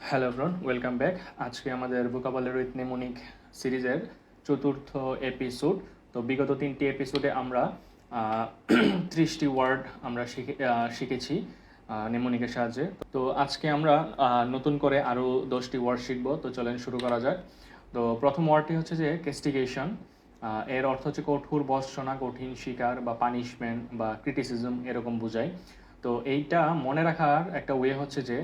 Hello ব্রন welcome back আজকে আমাদের vocabulary with mnemonic সিরিজের চতুর্থ এপিসোড তো বিগত তিনটি এপিসোডে আমরা ত্রিশটি ওয়ার্ড আমরা শিখে শিখেছি নেমোনিকের সাহায্যে। তো আজকে আমরা নতুন করে আরও দশটি ওয়ার্ড শিখব। তো চলেন শুরু করা যাক। তো প্রথম ওয়ার্ডটি হচ্ছে যে কেস্টিগেশন এর অর্থ হচ্ছে কঠোর বর্ষনা কঠিন শিকার বা পানিশমেন্ট বা ক্রিটিসিজম এরকম বোঝায়। তো এইটা মনে রাখার একটা ওয়ে হচ্ছে যে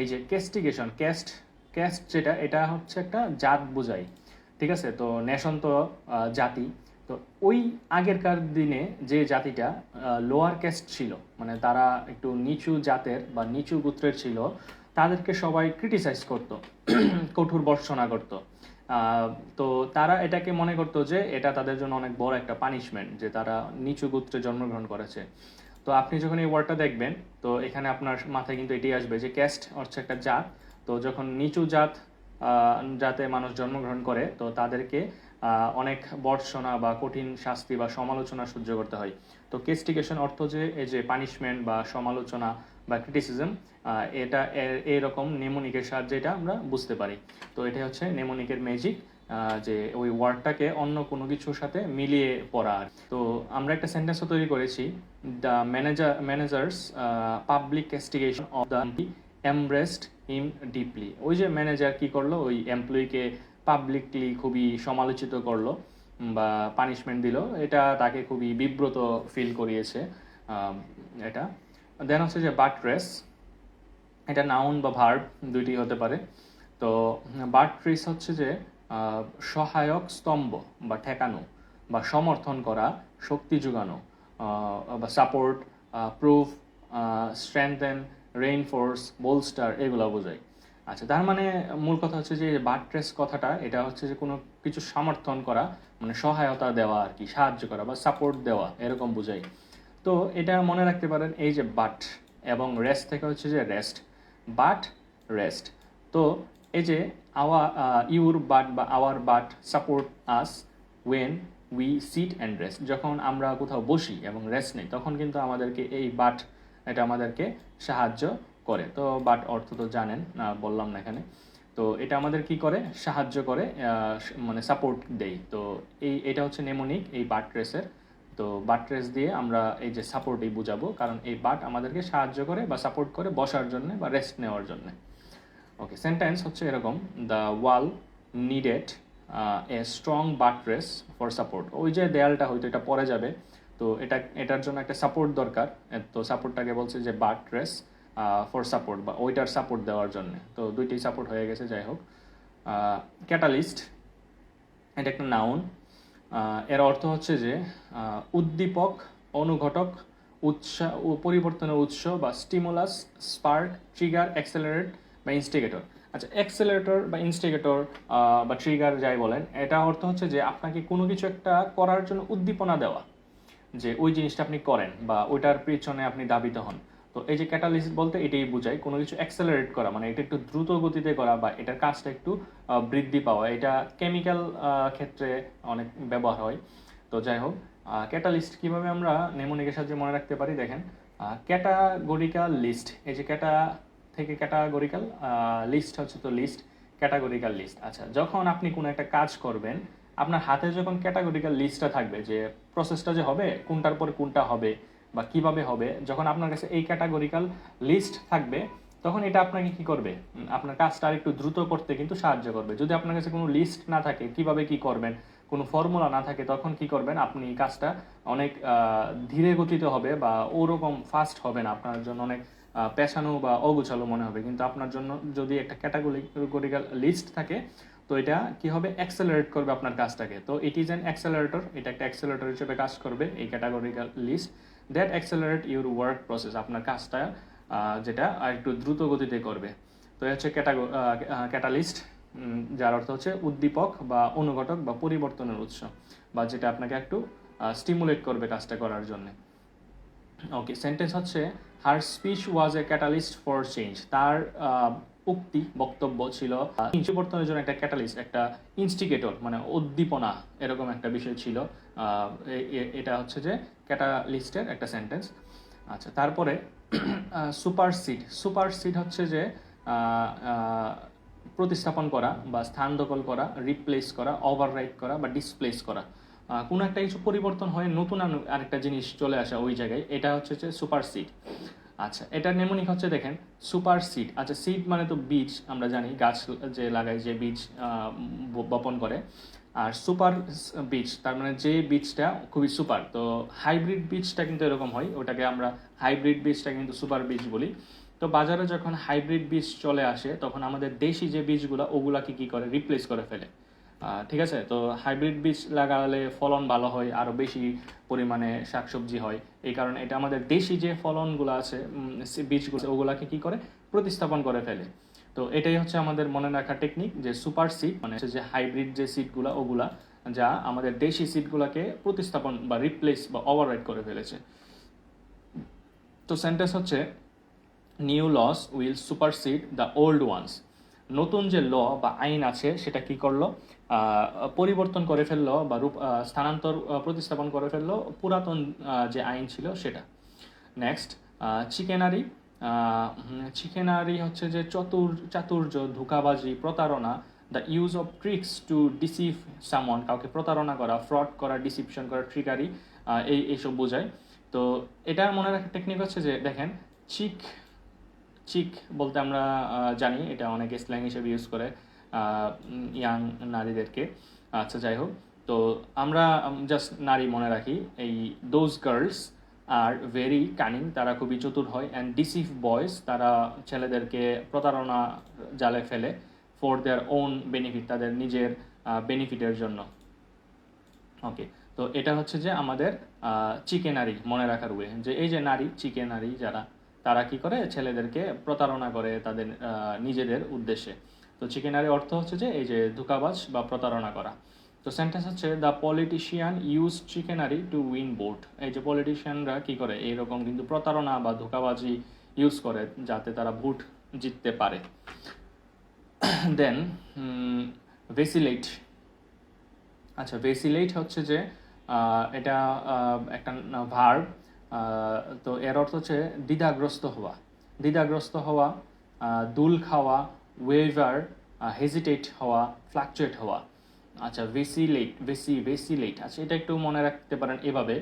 এই যে কেস্টিগেশন ক্যাস্ট ক্যাস্ট যেটা, এটা হচ্ছে একটা জাত বোঝায় ঠিক আছে? তো নেশন তো জাতি। তো ওই আগেরকার দিনে যে জাতিটা লোয়ার ক্যাস্ট ছিল মানে তারা একটু নিচু জাতের বা নিচু গোত্রের ছিল, তাদেরকে সবাই ক্রিটিসাইজ করতো, কঠোর বর্ষণা করতো। তো তারা এটাকে মনে করতো যে এটা তাদের জন্য অনেক বড় একটা পানিশমেন্ট যে তারা নিচু গোত্রে জন্মগ্রহণ করেছে। তো আপনি যখন এই ওয়ার্ডটা দেখবেন, তো এখানে আপনার মাথায় কিন্তু এটাই আসবে যে ক্যাস্ট হচ্ছে একটা জাত। তো যখন নিচু জাত জাতে মানুষ জন্মগ্রহণ করে, তো তাদেরকে অনেক বর্ষনা বা কঠিন শাস্তি বা সমালোচনা সহ্য করতে হয়। তো কেস্টিগেশন অর্থ যে, এই যে পানিশমেন্ট বা সমালোচনা বা ক্রিটিসিজম এটা এরকম নেমোনিকের সাহায্যে এটা আমরা বুঝতে পারি। তো এটা হচ্ছে নেমোনিকের ম্যাজিক যে ওই ওয়ার্ডটাকে অন্য কোনো কিছুর সাথে মিলিয়ে পড়া তো আমরা একটা সেন্টেন্সও তৈরি করেছি the manager managers public castigation of the embraced him deeply ওই যে ম্যানেজার কি করল? ওই এমপ্লয়িকে পাবলিকলি খুবই সমালোচিত করল বা পানিশমেন্ট দিল। এটা তাকে খুবই বিব্রত ফিল করিয়েছে এটা। দেন হচ্ছে যে বাট্রেস এটা নাউন বা ভার্ব দুইটি হতে পারে। তো বাট্রিস হচ্ছে যে সহায়ক স্তম্ভ বা ঠেকানো বা সমর্থন করা, শক্তি যোগানো বা support proof strengthen reinforce bolster এগুলো বোঝায়। আচ্ছা তার মানে মূল কথা হচ্ছে যে বাট্রেস কথাটা, এটা হচ্ছে যে কোনো কিছু সমর্থন করা মানে সহায়তা দেওয়া আর কি, সাহায্য করা বা সাপোর্ট দেওয়া, এরকম বোঝায়। তো এটা মনে রাখতে পারেন এই যে বাট এবং রেস্ট থেকে হচ্ছে যে রেস্ট বাট রেস্ট তো এই যে আওয়া ইউর বাট বা our but support us when we sit and rest যখন আমরা কোথাও বসি এবং রেস্ট নেই, তখন কিন্তু আমাদেরকে এই বাট এটা আমাদেরকে সাহায্য করে। তো বাট অর্থ তো জানেন বললাম না এখানে। তো এটা আমাদের কি করে? সাহায্য করে মানে সাপোর্ট দেই তো এই, এটা হচ্ছে নেমোনিক এই বাট রেসের তো বাট রেস দিয়ে আমরা এই যে সাপোর্টই বুঝাবো। কারণ এই বাট আমাদেরকে সাহায্য করে বা সাপোর্ট করে বসার জন্য বা রেস্ট নেওয়ার জন্য। ওকে সেন্টেন্স হচ্ছে এরকম the wall needed a strong buttress for support ওই যে দেয়ালটা হয়তো এটা পরে যাবে, তো এটা, এটার জন্য একটা সাপোর্ট দরকার। তো সাপোর্টটাকে বলছে যে বাট্রেস ফর সাপোর্ট বা ওইটার সাপোর্ট দেওয়ার জন্য। তো দুইটি সাপোর্ট হয়ে গেছে, যাই হোক। ক্যাটালিস্ট এটা একটা নাউন এর অর্থ হচ্ছে যে উদ্দীপক, অনুঘটক উৎসাহ পরিবর্তনের উৎস বা স্টিমুলাস স্পার্ক ট্রিগার অ্যাক্সেলারেট বা ইনস্টিগেটর আচ্ছা অ্যাক্সেলারেটর বা ইনস্টিগেটর বা ট্রিগার যাই বলেন, এটা অর্থ হচ্ছে যে আপনাকে কোনো কিছু একটা করার জন্য উদ্দীপনা দেওয়া যে ওই জিনিসটা আপনি করেন বা ওইটার পিছনে আপনি দাবিত হন। তো এই যে ক্যাটালিস্ট বলতে এটাই বোঝায় কোনো কিছু অ্যাক্সেলারেট করা মানে এটা একটু দ্রুত গতিতে করা বা এটার কাজটা একটু বৃদ্ধি পাওয়া। এটা কেমিক্যাল ক্ষেত্রে অনেক ব্যবহার হয়। তো যাই হোক ক্যাটালিস্ট কীভাবে আমরা নেমোনিকের সাহায্যে মনে রাখতে পারি? দেখেন ক্যাটাগরিক্যাল লিস্ট এই যে ক্যাটা থেকে ক্যাটাগরিক্যাল লিস্ট হচ্ছে তো লিস্ট ক্যাটাগরিক্যাল লিস্ট আচ্ছা যখন আপনি কোনো একটা কাজ করবেন, আপনার হাতে যখন ক্যাটাগরিক্যাল লিস্টটা থাকবে যে প্রসেসটা যে হবে, কোনটার পর কোনটা হবে বা কীভাবে হবে, যখন আপনার কাছে এই ক্যাটাগরিক্যাল লিস্ট থাকবে, তখন এটা আপনাকে কি করবে? আপনার কাজটা আর একটু দ্রুত করতে কিন্তু সাহায্য করবে। যদি আপনার কাছে কোনো লিস্ট না থাকে, কীভাবে কি করবেন, কোনো ফর্মুলা না থাকে, তখন কি করবেন, আপনি কাজটা অনেক ধীরে গতিতে হবে বা ওরকম ফাস্ট হবে না, আপনার জন্য অনেক পেছানো বা অগুছালো মনে হবে। কিন্তু আপনার জন্য যদি একটা ক্যাটাগরিক্যাল লিস্ট থাকে, তো এটা কি হবে? অ্যাক্সেলারেট করবে আপনার কাজটাকে। তো ইট ইজ অ্যান অ্যাক্সেলারেটর এটা একটা অ্যাক্সেলারেটর হিসেবে কাজ করবে এই categorical list that accelerate your work process আপনার কাজটা যেটা আর একটু দ্রুত গতিতে করবে। তো এই হচ্ছে ক্যাটাগো ক্যাটালিস্ট যার অর্থ হচ্ছে উদ্দীপক বা অনুঘটক বা পরিবর্তনের উৎস, বা যেটা আপনাকে একটু স্টিমুলেট করবে কাজটা করার জন্য। ওকে সেন্টেন্স হচ্ছে her speech was a catalyst for change তার উক্তি, বক্তব্য ছিল পরিবর্তনের জন্য একটা ক্যাটালিস্ট একটা ইনস্টিগেটর মানে উদ্দীপনা, এরকম একটা বিষয় ছিল। এটা হচ্ছে যে ক্যাটালিস্টের একটা সেন্টেন্স আচ্ছা তারপরে সুপার সিড সুপার সিড হচ্ছে যে প্রতিস্থাপন করা বা স্থান দখল করা রিপ্লেস করা ওভাররাইট করা বা ডিসপ্লেস করা। কোনো একটা কিছু পরিবর্তন হয়ে নতুন আরেকটা জিনিস চলে আসা ওই জায়গায়। এটা হচ্ছে যে সুপার সিড আচ্ছা এটার নেমনিক হচ্ছে দেখেন সুপার সিড আচ্ছা সিড মানে তো বীজ, আমরা জানি, গাছ যে লাগায়, যে বীজ বপন করে। আর সুপার বীজ, তার মানে যে বীজটা খুবই সুপার তো হাইব্রিড বীজটা কিন্তু এরকম হয়, ওটাকে আমরা হাইব্রিড বীজটা কিন্তু সুপার বীজ বলি। তো বাজারে যখন হাইব্রিড বীজ চলে আসে, তখন আমাদের দেশি যে বীজগুলো, ওগুলাকে কি করে? রিপ্লেস করে ফেলে। ঠিক আছে, তো হাইব্রিড বীজ লাগালে ফলন ভালো হয় আরও বেশি পরিমাণে শাকসবজি হয়। এই কারণে এটা আমাদের দেশি যে ফলনগুলো আছে বীজগুলো ওগুলাকে কি করে? প্রতিস্থাপন করে ফেলে। তো এটাই হচ্ছে আমাদের মনে রাখা টেকনিক যে সুপার সিড মানে হচ্ছে যে হাইব্রিড যে সিডগুলো ওগুলা যা আমাদের দেশি সিডগুলোকে প্রতিস্থাপন বা রিপ্লেস বা ওভাররাইড করে ফেলেছে। তো সেন্টেন্স হচ্ছে new laws will supersede the old ones নতুন যে ল বা আইন আছে, সেটা কি করল? পরিবর্তন করে ফেলল বা রূপ স্থানান্তর প্রতিস্থাপন করে ফেলল পুরাতন যে আইন ছিল সেটা। নেক্সট চিকেনারি চিকেনারি হচ্ছে যে চতুর, চাতুর্য, ধোকাবাজি, প্রতারণা the use of tricks to deceive someone কাউকে প্রতারণা করা ফ্রড করা ডিসিপশন করা ট্রিকারি এই, এইসব বোঝায়। তো এটা মনে রাখার টেকনিক হচ্ছে যে, দেখেন চিক চিক বলতে আমরা জানি, এটা অনেকে স্ল্যাং হিসেবে ইউজ করে ইয়াং নারীদেরকে। আচ্ছা যাই হোক, তো আমরা জাস্ট নারী মনে রাখি, এই those girls are very cunning তারা খুবই চতুর হয় অ্যান্ড ডিসিভ বয়েজ তারা ছেলেদেরকে প্রতারণা জালে ফেলে ফর দেয়ার ওন বেনিফিট তাদের নিজের বেনিফিটের জন্য। ওকে তো এটা হচ্ছে যে আমাদের চিকেনারি মনে রাখার ওয়ে যে এই যে নারী চিকেনারি যারা তারা কি করে? ছেলেদেরকে প্রতারণা করে তাদের নিজেদের উদ্দেশ্যে। তো চিকেনারি অর্থ হচ্ছে যে, এই যে ধোকাবাজ বা প্রতারণা করা। তো সেন্টেন্স হচ্ছে the politician use chicanery to win vote এই যে পলিটিশিয়ানরা কি করে? এইরকম কিন্তু প্রতারণা বা ধোকাবাজি ইউজ করে, যাতে তারা ভোট জিততে পারে। দেন ভেসিলেট আচ্ছা ভেসিলেট হচ্ছে যে এটা একটা ভার্ব তো এর অর্থ হচ্ছে দ্বিধাগ্রস্ত হওয়া। দ্বিধাগ্রস্ত হওয়া দুল খাওয়া ওয়েভার হেজিটেট হওয়া ফ্লাকচুয়েট হওয়া। আচ্ছা ভেসিলেট ভেসি ভেসিলেট আচ্ছা এটা একটু মনে রাখতে পারেন এভাবে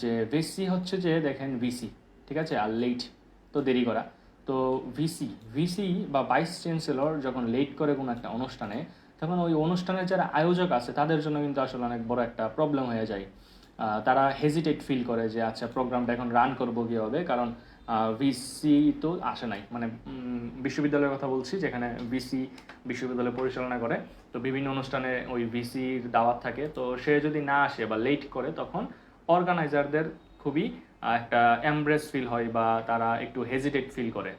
যে ভেসি হচ্ছে যে, দেখেন ভিসি ঠিক আছে? আর লেট তো দেরি করা। তো ভিসি ভিসি বা ভাইস চ্যান্সেলর যখন লেট করে কোনো একটা অনুষ্ঠানে, তখন ওই অনুষ্ঠানের যারা আয়োজক আছে, তাদের জন্য কিন্তু আসলে অনেক বড় একটা প্রবলেম হয়ে যায়। তারা হেজিটেট ফিল করে যে আচ্ছা প্রোগ্রামটা এখন রান করব কীভাবে? কারণ ভিসি তো আসে নাই। মানে বিশ্ববিদ্যালয়ের কথা বলছি, যেখানে ভিসি বিশ্ববিদ্যালয় পরিচালনা করে। তো বিভিন্ন অনুষ্ঠানে ওই ভিসির দাওয়াত থাকে। তো সে যদি না আসে বা লেট করে, তখন অর্গানাইজারদের খুবই একটা এমব্রেস ফিল হয় বা তারা একটু হেজিটেট ফিল করে।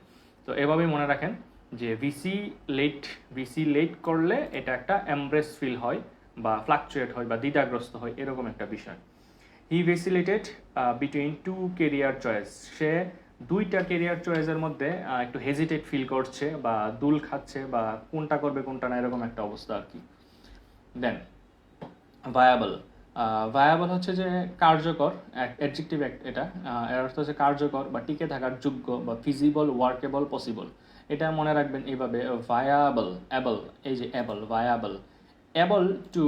তো এভাবেই মনে রাখেন যে ভিসি লেট ভিসি লেট করলে এটা একটা এমব্রেস ফিল হয় বা ফ্লাকচুয়েট হয় বা দ্বিধাগ্রস্ত হয়, এরকম একটা বিষয়। He vacillated between two career choice সে দুইটা কেরিয়ার চয়েসের মধ্যে একটু হেজিটেট ফিল করছে বা দুল খাচ্ছে বা কোনটা করবে, কোনটা না, এরকম একটা অবস্থা আর কি। দেন ভায়াবল ভায়াবল হচ্ছে যে কার্যকর অ্যাডজেক্টিভ এটা। এর অর্থ হচ্ছে কার্যকর বা টিকে থাকার যোগ্য বা ফিজিবল ওয়ার্কেবল পসিবল এটা মনে রাখবেন এইভাবে ভায়াবল অ্যাবল এই যে able viable able to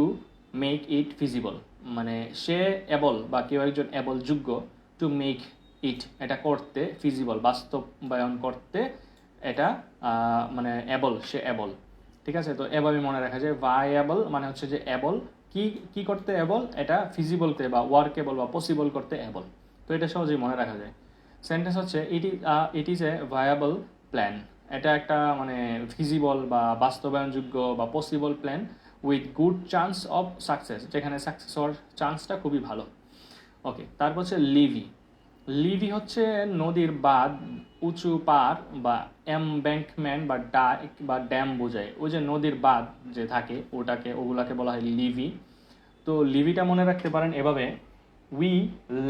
make it feasible মানে সে অ্যাবল বা কেউ একজন অ্যাবল যোগ্য টু মেক ইট এটা করতে ফিজিবল বাস্তবায়ন করতে এটা মানে অ্যাবল সে অ্যাবল ঠিক আছে? তো এভাবে মনে রাখা যায়। ভায়াবল মানে হচ্ছে যে অ্যাবল কি কি করতে অ্যাবল এটা ফিজিবলতে বা ওয়ার্কেবল বা পসিবল করতে অ্যাবল তো এটা সহজেই মনে রাখা যায়। সেন্টেন্স হচ্ছে it is it is a viable plan এটা একটা মানে ফিজিবল বা বাস্তবায়নযোগ্য বা possible plan with good chance of success যেখানে সাকসেস হওয়ার চান্সটা খুবই ভালো। ওকে তারপর হচ্ছে লিভি লিভি হচ্ছে নদীর বাঁধ, উঁচু পার বা এমব্যাঙ্কমেন্ট বা ডা, বা ড্যাম বোঝায়। ওই যে নদীর বাঁধ যে থাকে, ওটাকে, ওগুলাকে বলা হয় লিভি তো লিভিটা মনে রাখতে পারেন এভাবে we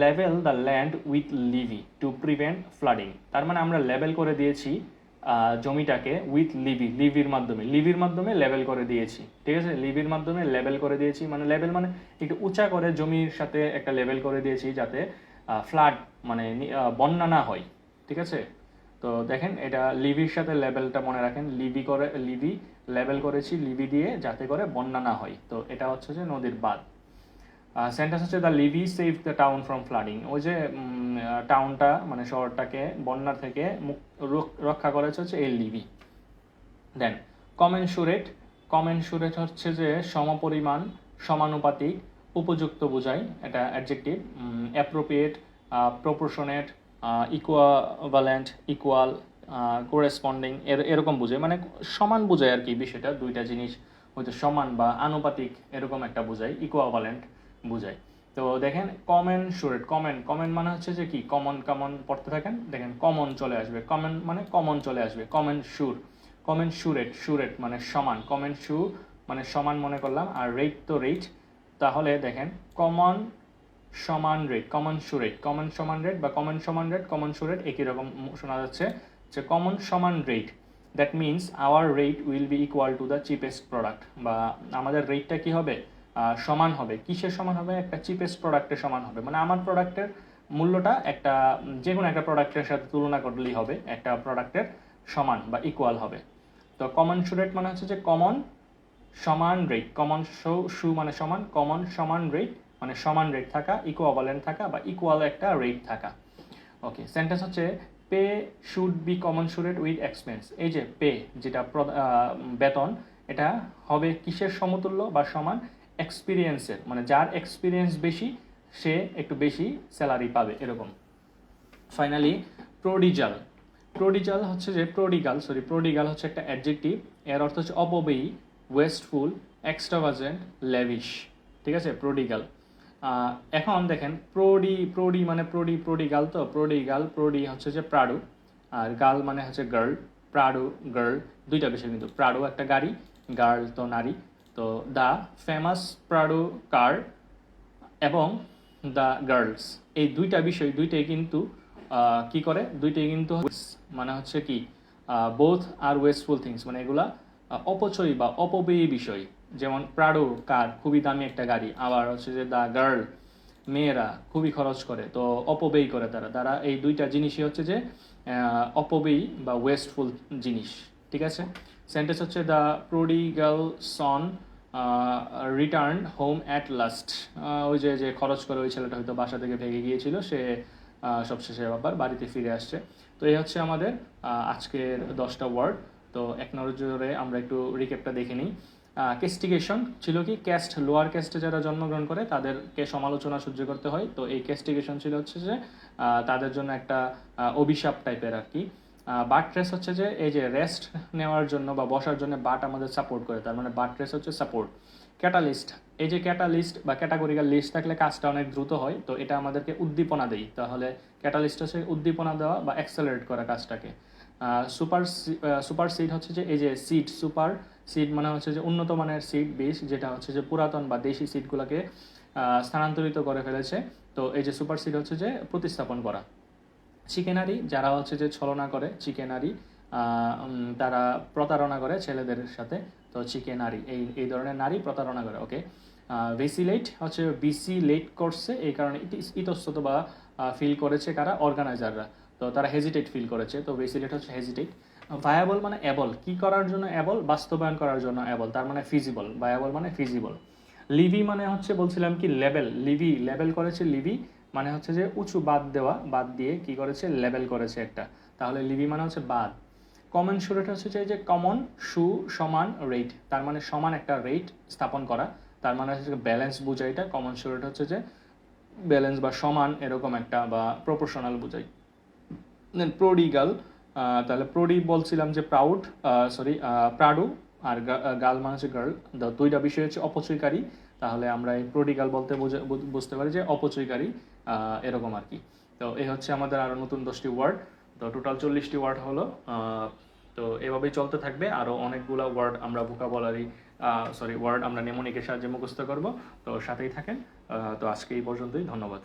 level the land with levee to prevent flooding তার মানে আমরা লেভেল করে দিয়েছি জমিটাকে উইথ লিভি লিভির মাধ্যমে লিভির মাধ্যমে লেভেল করে দিয়েছি, ঠিক আছে? লিভির মাধ্যমে লেভেল করে দিয়েছি মানে লেভেল মানে একটু উঁচা করে জমির সাথে একটা লেভেল করে দিয়েছি যাতে ফ্লাড মানে বন্যা না হয়, ঠিক আছে? তো দেখেন, এটা লিভির সাথে লেভেলটা মনে রাখেন লিভি করে লিভি লেভেল করেছি লিভি দিয়ে যাতে করে বন্যা না হয়। তো এটা হচ্ছে যে নদীর বাঁধ। সেন্টেন্স হচ্ছে the levee save the town from flooding ওই যে টাউনটা মানে শহরটাকে বন্যার থেকে রক্ষা করেছে হচ্ছে এই লিভি দেন কমেনসুরেট কমেনসুরেট হচ্ছে যে, সমপরিমাণ, সমানুপাতিক, উপযুক্ত বোঝায় এটা adjective appropriate proportionate equivalent equal corresponding এর, এরকম বোঝায়। মানে সমান বোঝায় আর কি বিষয়টা, দুইটা জিনিস হয়তো সমান বা আনুপাতিক এরকম একটা বোঝায় ইকুয়াভ্যালেন্ট বোঝায় তো দেখেন কমেন সুরেট কমেন কমেন মানে হচ্ছে যে কি? কমন কমন পড়তে থাকেন, দেখেন কমন চলে আসবে। কমন মানে কমন চলে আসবে কমেন সুর। কমেন সুরেট সুরেট মানে সমান। কমেন সু মানে সমান মনে করলাম, আর রেট তো রেট তাহলে দেখেন commensurate commensurate commensurate বা commensurate commensurate একই রকম শোনা যাচ্ছে যে commensurate that means our rate will be equal to the cheapest product বা আমাদের রেটটা কি হবে? সমান হবে। কিসের সমান হবে? একটা চিপেস্ট প্রোডাক্টের সমান হবে। মানে আমার প্রোডাক্টের মূল্যটা একটা যে কোনো একটা প্রোডাক্টের সাথে তুলনা করলেই হবে, একটা প্রোডাক্টের সমান বা ইকুয়াল হবে। তো কমন শু রেট মানে হচ্ছে যে commensurate common show সু মানে সমান কমন সমান রেট মানে সমান রেট থাকা ইকুয়ালেন্ট থাকা বা ইকুয়াল একটা রেট থাকা। ওকে সেন্টেন্স হচ্ছে pay should be commensurate with expense এই যে পে, যেটা বেতন, এটা হবে কিসের সমতুল্য বা সমান? এক্সপিরিয়েন্সের মানে যার এক্সপিরিয়েন্স বেশি, সে একটু বেশি স্যালারি পাবে, এরকম। ফাইনালি প্রোডিজাল প্রোডিজাল হচ্ছে যে প্রোডিগাল সরি প্রোডিগাল হচ্ছে একটা অ্যাডজেক্টিভ এর অর্থ হচ্ছে অপবেয়ী ওয়েস্টফুল এক্সট্রাভাজেন্ট লেভিশ ঠিক আছে? প্রোডিগাল এখন দেখেন প্রোডি প্রোডি মানে প্রোডি প্রোডিগাল তো? প্রোডিগাল প্রোডি হচ্ছে যে প্রাডু, আর গার্ল মানে হচ্ছে গার্ল প্রাডু গার্ল দুইটা বিষয় কিন্তু। প্রাডু একটা গাড়ি গার্ল তো নারী। তো দ্য ফেমাস প্রাডু কার এবং দ্য গার্লস। এই দুইটা বিষয়, দুইটাই কিন্তু কি করে? দুইটাই কিন্তু মানে হচ্ছে কি বোথ আর ওয়েস্টফুল থিংস মানে এগুলা অপচয় বা অপব্যয়ী বিষয়। যেমন প্রাডো কার, খুবই দামি একটা গাড়ি। আবার হচ্ছে যে দ্য গার্ল, মেয়েরা খুবই খরচ করে, তো অপব্যয় করে তারা। তারা এই দুইটা জিনিসই হচ্ছে যে অপব্যয়ী বা ওয়েস্টফুল জিনিস, ঠিক আছে? সেন্টেন্স হচ্ছে the prodigal son return home at last ওই যে যে খরচ করে ওই ছেলেটা হয়তো বাসা থেকে ভেঙে গিয়েছিল, সে সবশেষে আবার বাড়িতে ফিরে আসছে। তো এই হচ্ছে আমাদের আজকের দশটা ওয়ার্ড তো এক নজরে আমরা একটু রিকেপটা দেখে নিই। কেস্টিগেশন ছিল কি? ক্যাস্ট লোয়ার ক্যাস্টে যারা জন্মগ্রহণ করে, তাদেরকে সমালোচনা সহ্য করতে হয়। তো এই কেস্টিগেশন ছিল হচ্ছে যে তাদের জন্য একটা অভিশাপ টাইপের আর কি। বাট ট্রেস হচ্ছে যে এই যে রেস্ট নেওয়ার জন্য বা বসার জন্য বাট আমাদের সাপোর্ট করে, তার মানে বাট রেস হচ্ছে সাপোর্ট ক্যাটালিস্ট এই যে ক্যাটালিস্ট বা ক্যাটাগরিক্যাল লিস্ট থাকলে কাজটা অনেক দ্রুত হয়, তো এটা আমাদেরকে উদ্দীপনা দেয় তাহলে ক্যাটালিস্ট হচ্ছে উদ্দীপনা দেওয়া বা অ্যাক্সেলারেট করা কাজটাকে। সুপার সুপার সিড হচ্ছে যে এই যে সিড সুপার সিড মানে হচ্ছে যে উন্নত মানের সিড বীজ, যেটা হচ্ছে যে পুরাতন বা দেশি সিডগুলোকে স্থানান্তরিত করে ফেলেছে। তো এই যে সুপার সিড হচ্ছে যে প্রতিস্থাপন করা। চিকেনারি, যারা হচ্ছে যে ছলনা করে চিকেনারি তারা প্রতারণা করে ছেলেদের সাথে, তো চিকেনারি, এই এই ধরনের নারী প্রতারণা করে ওকে ভেসিলেট হচ্ছে বিসি লেট করছে, এই কারণে ইতি- ইতস্তত বা ফিল করেছে কারা? অর্গানাইজাররা তো তারা হেজিটেট ফিল করেছে, তো ভেসিলেট হচ্ছে হেজিটেট ভায়াবল মানে অ্যাবল কি করার জন্য অ্যাবল বাস্তবায়ন করার জন্য অ্যাবল তার মানে ফিজিবল ভায়াবল মানে ফিজিবল লিভি মানে হচ্ছে বলছিলাম কি লেবেল লিভি লেবেল করেছে লিভি মানে হচ্ছে যে উঁচু বাদ দেওয়া, বাদ দিয়ে কি করেছে? লেভেল করেছে একটা। তাহলে লিভি মানে হচ্ছে বাদ। কমন সুরেট হচ্ছে যে- কমন, সু সমান রেট। তার মানে সমান একটা রেট স্থাপন করা। তার মানে হচ্ছে ব্যালেন্স বোঝায় এটা। কমন সুরেট হচ্ছে যে ব্যালেন্স বা সমান এরকম একটা বা প্রপোর্শনাল বোঝায় দেন প্রোডিগাল তাহলে প্রোডি বলছিলাম যে প্রাউড সরি প্রাডু। আর গার্ল মানে হচ্ছে গার্ল দুইটা বিষয় হচ্ছে অপচয়কারী। তাহলে আমরা এই প্রোডিগাল বলতে বুঝতে পারি যে অপচয়কারী। এরকম আর কি। তো এই হচ্ছে আমাদের আরও নতুন দশটি ওয়ার্ড। তো টোটাল চল্লিশটি ওয়ার্ড হলো তো এভাবেই চলতে থাকবে। আরও অনেকগুলো ওয়ার্ড আমরা ভোকাবলারি সরি ওয়ার্ড আমরা নেমনিকের সাহায্যে মুখস্থ করব। তো সাথেই থাকেন। তো আজকে এই পর্যন্তই, ধন্যবাদ।